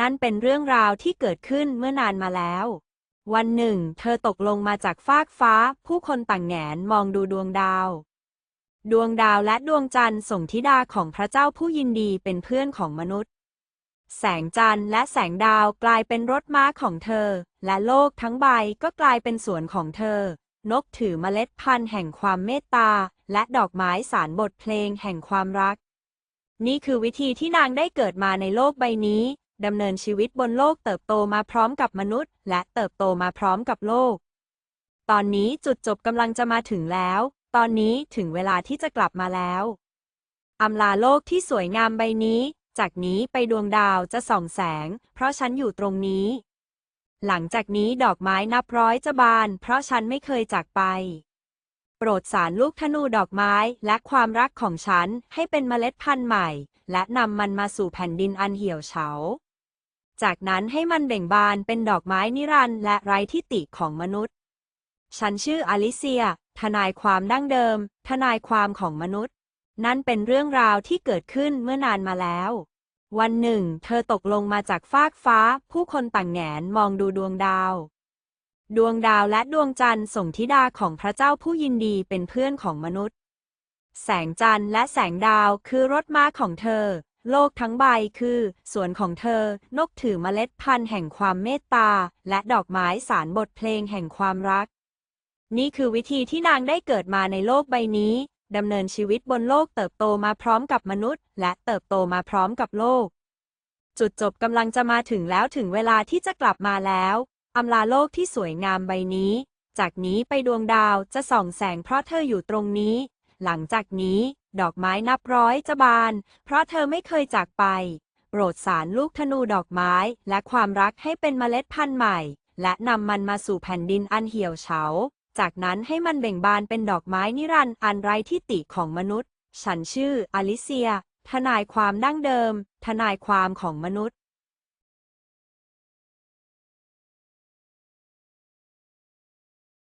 นั่นเป็นเรื่องราวที่เกิดขึ้นเมื่อนานมาแล้ว วันหนึ่ง เธอตกลงมาจากฟากฟ้า ผู้คนต่างแหงนมองดูดวงดาว ดวงดาวและดวงจันทร์ส่งธิดาของพระเจ้าผู้ยินดีเป็นเพื่อนของมนุษย์ แสงจันทร์และแสงดาวกลายเป็นรถม้าของเธอ และโลกทั้งใบก็กลายเป็นสวนของเธอ นกถือเมล็ดพันธุ์แห่งความเมตตา และดอกไม้สารบทเพลงแห่งความรักนี่คือวิธีที่นางได้เกิดมาในโลกใบนี้ ดำเนินชีวิตบนโลกเติบโตมาพร้อมกับมนุษย์ และเติบโตมาพร้อมกับโลก ตอนนี้จุดจบกำลังจะมาถึงแล้ว ตอนนี้ถึงเวลาที่จะกลับมาแล้วอำลาโลกที่สวยงามใบนี้ จากนี้ไปดวงดาวจะส่องแสง เพราะฉันอยู่ตรงนี้ หลังจากนี้ดอกไม้นับร้อยจะบาน เพราะฉันไม่เคยจากไป โปรดสารลูกธนูดอกไม้และความรักของฉันให้เป็นเมล็ดพันธุ์ใหม่ และนำมันมาสู่แผ่นดินอันเหี่ยวเฉา จากนั้นให้มันเบ่งบานเป็นดอกไม้นิรันดร์และไร้ที่ติของมนุษย์ ฉันชื่ออลิเซีย ทนายความดั้งเดิม ทนายความของมนุษย์ นั่นเป็นเรื่องราวที่เกิดขึ้นเมื่อนานมาแล้ว วันหนึ่ง เธอตกลงมาจากฟากฟ้า ผู้คนต่างแหงนมองดูดวงดาว ดวงดาวและดวงจันทร์ส่งธิดาของพระเจ้าผู้ยินดีเป็นเพื่อนของมนุษย์ แสงจันทร์และแสงดาวคือรถม้าของเธอ โลกทั้งใบคือ สวนของเธอ นกถือเมล็ดพันธุ์แห่งความเมตตา และดอกไม้สารบทเพลงแห่งความรัก นี่คือวิธีที่นางได้เกิดมาในโลกใบนี้ ดำเนินชีวิตบนโลกเติบโตมาพร้อมกับมนุษย์ และเติบโตมาพร้อมกับโลก จุดจบกำลังจะมาถึงแล้วถึงเวลาที่จะกลับมาแล้วอำลาโลกที่สวยงามใบนี้ จากนี้ไปดวงดาวจะส่องแสงเพราะเธออยู่ตรงนี้ หลังจากนี้ ดอกไม้นับร้อยจะบาน เพราะเธอไม่เคยจากไป โปรดสารลูกธนูดอกไม้และความรักให้เป็นเมล็ดพันธุ์ใหม่ และนำมันมาสู่แผ่นดินอันเหี่ยวเฉา จากนั้นให้มันเบ่งบานเป็นดอกไม้นิรันดร์อันไร้ที่ติของมนุษย์ ฉันชื่ออลิเซีย ทนายความดั้งเดิม ทนายความของมนุษย์